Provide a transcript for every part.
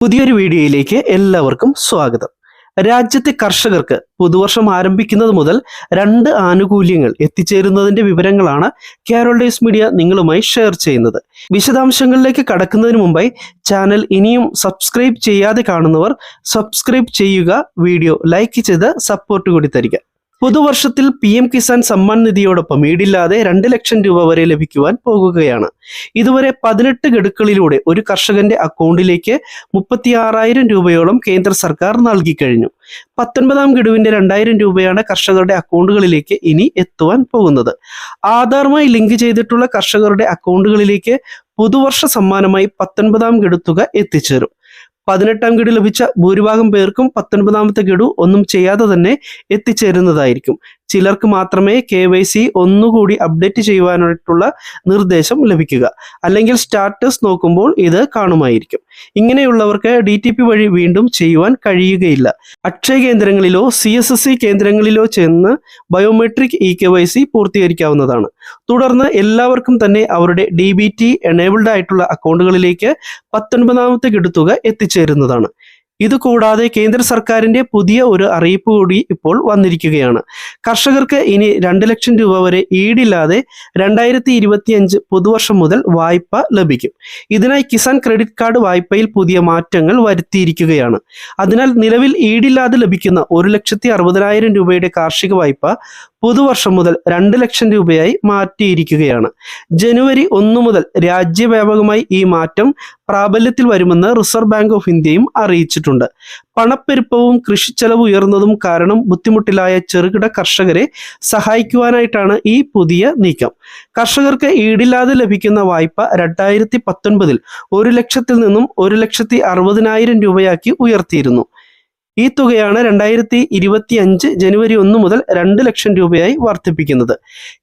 പുതിയൊരു വീഡിയോയിലേക്ക് എല്ലാവർക്കും സ്വാഗതം. രാജ്യത്തെ കർഷകർക്ക് പുതുവർഷം ആരംഭിക്കുന്നത് മുതൽ രണ്ട് ആനുകൂല്യങ്ങൾ എത്തിച്ചേരുന്നതിന്റെ വിവരങ്ങളാണ് കേരള ഡേയ്സ് മീഡിയ നിങ്ങളുമായി ഷെയർ ചെയ്യുന്നത്. വിശദാംശങ്ങളിലേക്ക് കടക്കുന്നതിന് മുമ്പായി ചാനൽ ഇനിയും സബ്സ്ക്രൈബ് ചെയ്യാതെ കാണുന്നവർ സബ്സ്ക്രൈബ് ചെയ്യുക വീഡിയോ ലൈക്ക് ചെയ്ത് സപ്പോർട്ട് കൂടി തരിക. പുതുവർഷത്തിൽ പി എം കിസാൻ സമ്മാൻ നിധിയോടൊപ്പം ഈടില്ലാതെ രണ്ട് ലക്ഷം രൂപ വരെ ലഭിക്കുവാൻ പോകുകയാണ്. ഇതുവരെ പതിനെട്ട് ഗഡുക്കളിലൂടെ ഒരു കർഷകന്റെ അക്കൗണ്ടിലേക്ക് മുപ്പത്തിയാറായിരം രൂപയോളം കേന്ദ്ര സർക്കാർ നൽകി കഴിഞ്ഞു. പത്തൊൻപതാം ഗഡുവിന്റെ രണ്ടായിരം രൂപയാണ് കർഷകരുടെ അക്കൗണ്ടുകളിലേക്ക് ഇനി എത്തുവാൻ പോകുന്നത്. ആധാറുമായി ലിങ്ക് ചെയ്തിട്ടുള്ള കർഷകരുടെ അക്കൗണ്ടുകളിലേക്ക് പുതുവർഷ സമ്മാനമായി പത്തൊൻപതാം ഗഡു തുക എത്തിച്ചേരും. പതിനെട്ടാം ഗഡു ലഭിച്ച ഭൂരിഭാഗം പേർക്കും പത്തൊൻപതാമത്തെ ഗഡു ഒന്നും ചെയ്യാതെ തന്നെ എത്തിച്ചേരുന്നതായിരിക്കും. ചിലർക്ക് മാത്രമേ കെ വൈ സി ഒന്നുകൂടി അപ്ഡേറ്റ് ചെയ്യുവാനായിട്ടുള്ള നിർദ്ദേശം ലഭിക്കുക. അല്ലെങ്കിൽ സ്റ്റാറ്റസ് നോക്കുമ്പോൾ ഇത് കാണുമായിരിക്കും. ഇങ്ങനെയുള്ളവർക്ക് ഡി ടി പി വഴി വീണ്ടും ചെയ്യുവാൻ കഴിയുകയില്ല. അക്ഷയ കേന്ദ്രങ്ങളിലോ സി എസ് എസ് സി കേന്ദ്രങ്ങളിലോ ചെന്ന് biometric e K Y C പൂർത്തീകരിക്കാവുന്നതാണ്. തുടർന്ന് എല്ലാവർക്കും തന്നെ അവരുടെ ഡി ബി ടി എനേബിൾഡ് ആയിട്ടുള്ള അക്കൗണ്ടുകളിലേക്ക് പത്തൊൻപതാമത്തെ കിട്ടുക എത്തിച്ചേരുന്നതാണ്. ഇതുകൂടാതെ കേന്ദ്ര സർക്കാരിന്റെ പുതിയ ഒരു അറിയിപ്പ് കൂടി ഇപ്പോൾ വന്നിരിക്കുകയാണ്. കർഷകർക്ക് ഇനി രണ്ട് ലക്ഷം രൂപ വരെ ഈടില്ലാതെ രണ്ടായിരത്തി ഇരുപത്തി അഞ്ച് പുതുവർഷം മുതൽ വായ്പ ലഭിക്കും. ഇതിനായി കിസാൻ ക്രെഡിറ്റ് കാർഡ് വായ്പയിൽ പുതിയ മാറ്റങ്ങൾ വരുത്തിയിരിക്കുകയാണ്. അതിനാൽ നിലവിൽ ഈടില്ലാതെ ലഭിക്കുന്ന ഒരു ലക്ഷത്തി അറുപതിനായിരം രൂപയുടെ കാർഷിക വായ്പ പുതുവർഷം മുതൽ രണ്ട് ലക്ഷം രൂപയായി മാറ്റിയിരിക്കുകയാണ്. ജനുവരി ഒന്ന് മുതൽ രാജ്യവ്യാപകമായി ഈ മാറ്റം പ്രാബല്യത്തിൽ വരുമെന്ന് റിസർവ് ബാങ്ക് ഓഫ് ഇന്ത്യയും അറിയിച്ചിട്ടുണ്ട്. പണപ്പെരുപ്പവും കൃഷി കൃഷിച്ചെലവ് ഉയർന്നതും കാരണം ബുദ്ധിമുട്ടിലായ ചെറുകിട കർഷകരെ സഹായിക്കുവാനായിട്ടാണ് ഈ പുതിയ നീക്കം. കർഷകർക്ക് ഈടില്ലാതെ ലഭിക്കുന്ന വായ്പ രണ്ടായിരത്തി പത്തൊൻപതിൽ ഒരു ലക്ഷത്തിൽ നിന്നും ഒരു ലക്ഷത്തി അറുപതിനായിരം രൂപയാക്കി ഉയർത്തിയിരുന്നു. ഈ തുകയാണ് രണ്ടായിരത്തി ഇരുപത്തി അഞ്ച് ജനുവരി ഒന്ന് മുതൽ രണ്ട് ലക്ഷം രൂപയായി വർദ്ധിപ്പിക്കുന്നത്.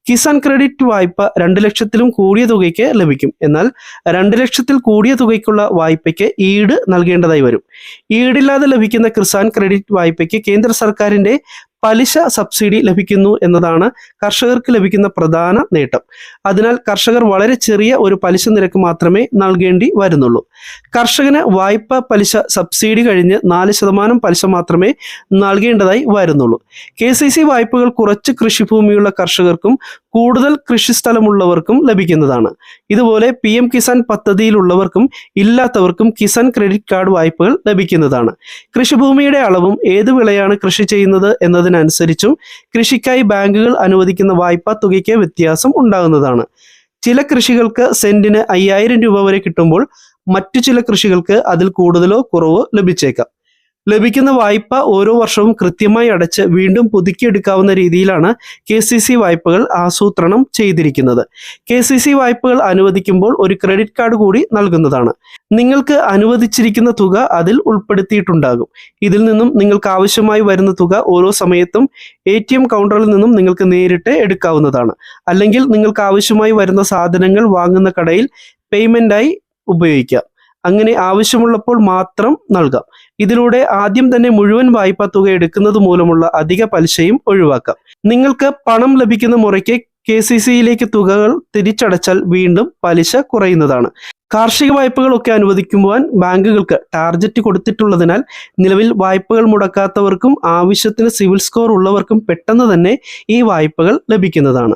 കിസാൻ ക്രെഡിറ്റ് വായ്പ രണ്ട് ലക്ഷത്തിലും കൂടിയ തുകയ്ക്ക് ലഭിക്കും. എന്നാൽ രണ്ട് ലക്ഷത്തിൽ കൂടിയ തുകയ്ക്കുള്ള വായ്പയ്ക്ക് ഈട് നൽകേണ്ടതായി വരും. ഈടില്ലാതെ ലഭിക്കുന്ന കിസാൻ ക്രെഡിറ്റ് വായ്പയ്ക്ക് കേന്ദ്ര സർക്കാരിന്റെ പലിശ സബ്സിഡി ലഭിക്കുന്നു എന്നതാണ് കർഷകർക്ക് ലഭിക്കുന്ന പ്രധാന നേട്ടം. അതിനാൽ കർഷകർ വളരെ ചെറിയ ഒരു പലിശ നിരക്ക് മാത്രമേ നൽകേണ്ടി വരുന്നുള്ളൂ. കർഷകന് വായ്പ പലിശ സബ്സിഡി കഴിഞ്ഞ് നാല് ശതമാനം പലിശ മാത്രമേ നൽകേണ്ടതായി വരുന്നുള്ളൂ. കെ സി സി വായ്പകൾ കുറച്ച് കൃഷിഭൂമിയുള്ള കർഷകർക്കും കൂടുതൽ കൃഷിസ്ഥലമുള്ളവർക്കും ലഭിക്കുന്നതാണ്. ഇതുപോലെ പി എം കിസാൻ പദ്ധതിയിലുള്ളവർക്കും ഇല്ലാത്തവർക്കും കിസാൻ ക്രെഡിറ്റ് കാർഡ് വായ്പകൾ ലഭിക്കുന്നതാണ്. കൃഷിഭൂമിയുടെ അളവും ഏത് വിളയാണ് കൃഷി ചെയ്യുന്നത് എന്നതിനനുസരിച്ചും കൃഷിക്കായി ബാങ്കുകൾ അനുവദിക്കുന്ന വായ്പാ തുകയ്ക്ക് വ്യത്യാസം ഉണ്ടാകുന്നതാണ്. ചില കൃഷികൾക്ക് സെന്റിന് അയ്യായിരം രൂപ വരെ കിട്ടുമ്പോൾ മറ്റു ചില കൃഷികൾക്ക് അതിൽ കൂടുതലോ കുറവോ ലഭിച്ചേക്കാം. ലഭിക്കുന്ന വായ്പ ഓരോ വർഷവും കൃത്യമായി അടച്ച് വീണ്ടും പുതുക്കിയെടുക്കാവുന്ന രീതിയിലാണ് കെ സി സി വായ്പകൾ ആസൂത്രണം ചെയ്തിരിക്കുന്നത്. കെ സി സി വായ്പകൾ അനുവദിക്കുമ്പോൾ ഒരു ക്രെഡിറ്റ് കാർഡ് കൂടി നൽകുന്നതാണ്. നിങ്ങൾക്ക് അനുവദിച്ചിരിക്കുന്ന തുക അതിൽ ഉൾപ്പെടുത്തിയിട്ടുണ്ടാകും. ഇതിൽ നിന്നും നിങ്ങൾക്ക് ആവശ്യമായി വരുന്ന തുക ഓരോ സമയത്തും എ ടി എം കൗണ്ടറിൽ നിന്നും നിങ്ങൾക്ക് നേരിട്ട് എടുക്കാവുന്നതാണ്. അല്ലെങ്കിൽ നിങ്ങൾക്ക് ആവശ്യമായി വരുന്ന സാധനങ്ങൾ വാങ്ങുന്ന കടയിൽ പേയ്മെന്റായി ഉപയോഗിക്കാം. അങ്ങനെ ആവശ്യമുള്ളപ്പോൾ മാത്രം നൽകാം. ഇതിലൂടെ ആദ്യം തന്നെ മുഴുവൻ വായ്പാ തുക എടുക്കുന്നത് മൂലമുള്ള അധിക പലിശയും ഒഴിവാക്കാം. നിങ്ങൾക്ക് പണം ലഭിക്കുന്ന മുറയ്ക്ക് കെ സി സിയിലേക്ക് തുകകൾ തിരിച്ചടച്ചാൽ വീണ്ടും പലിശ കുറയുന്നതാണ്. കാർഷിക വായ്പകളൊക്കെ അനുവദിക്കുവാൻ ബാങ്കുകൾക്ക് ടാർജറ്റ് കൊടുത്തിട്ടുള്ളതിനാൽ നിലവിൽ വായ്പകൾ മുടക്കാത്തവർക്കും ആവശ്യത്തിന് സിവിൽ സ്കോർ ഉള്ളവർക്കും പെട്ടെന്ന് തന്നെ ഈ വായ്പകൾ ലഭിക്കുന്നതാണ്.